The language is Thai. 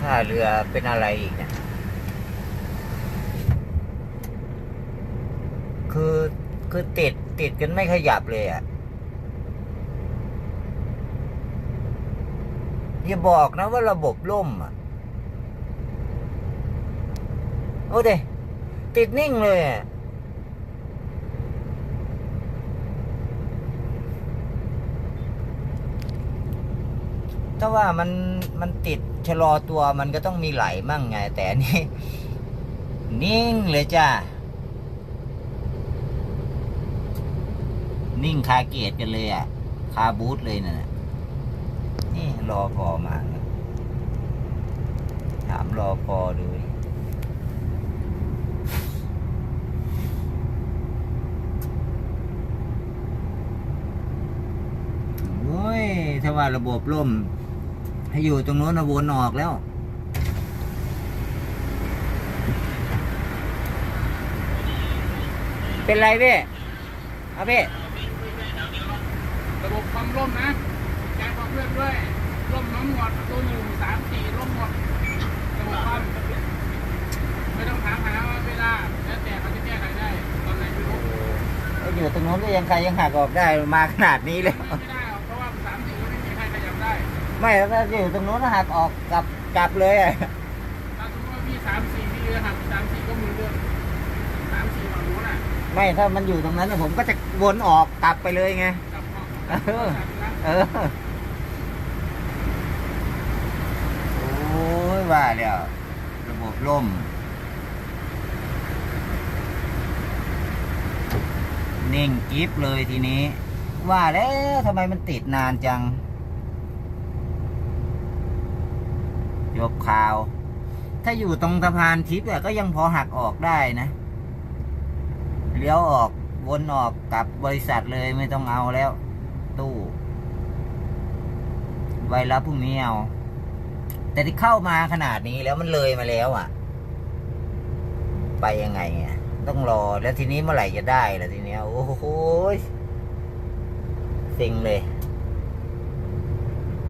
ท่าเรือเป็นอะไรอีกเนี่ย คือคือติดติดกันไม่ขยับเลยอะ่ะอย่าบอกนะว่าระบบล่มอะ โอ้เดติดนิ่งเลยอะ ถ้าว่ามันมันติดชะลอตัวมันก็ต้องมีไหลมั่งไง แต่อันนี่นิ่งเลยจ้านิ่งคาเกียกันเลยอะ คาบูธเลยนะ่ะนี่รอพอมา ถามรอพอดูดิโอ้ยถ้าว่าระบบล่ม ให้อยู่ตรงโน้นนะวนออกแล้ว เป็นไรพี่เอาพี่ระบบความร่มนะแจ้งความเพื่อนด้วยร่มน้องหมดประตูหนึ่งสามสี่ร่มหมดระบบความไม่ต้องถามหาเวลาแล้วแต่เขาจะแก้ไขได้ตอนไหนไม่รู้เอาอยู่ตรงโน้นก็ยังใครยังหักออกได้มาขนาดนี้เลยไม่ได้หรอกเพราะว่าสามสี่ก็ไม่มีใครขยับได้ ไม่แล้วก็อยู่ตรงโน้นหักออกกลับกลับเลยอะถ้าสมมติว่าพี่สามสี่พี่เรือหักสามสี่ก็มือเรื่องสามสี่ฝั่งนู้นอะไม่ถ้ามันอยู่ตรงนั้นน่ะผมก็จะวนออกกลับไปเลยไง กลับห้องเออ เออ โอ้ยว่าแล้วระบบล่ม นิ่งกิฟเลยทีนี้ ว่าแล้วทำไมมันติดนานจัง ยกข่าว ถ้าอยู่ตรงสะพานทิพย์ก็ยังพอหักออกได้นะเลี้ยวออกวนออกกลับบริษัทเลยไม่ต้องเอาแล้ว ตู้ไวรับพรุ่งนี้เอา แต่ที่เข้ามาขนาดนี้แล้วมันเลยมาแล้วอะ ไปยังไงอะต้องรอแล้วทีนี้เมื่อไหร่จะได้ล่ะทีเนี้ยโอ้โหสิงเลย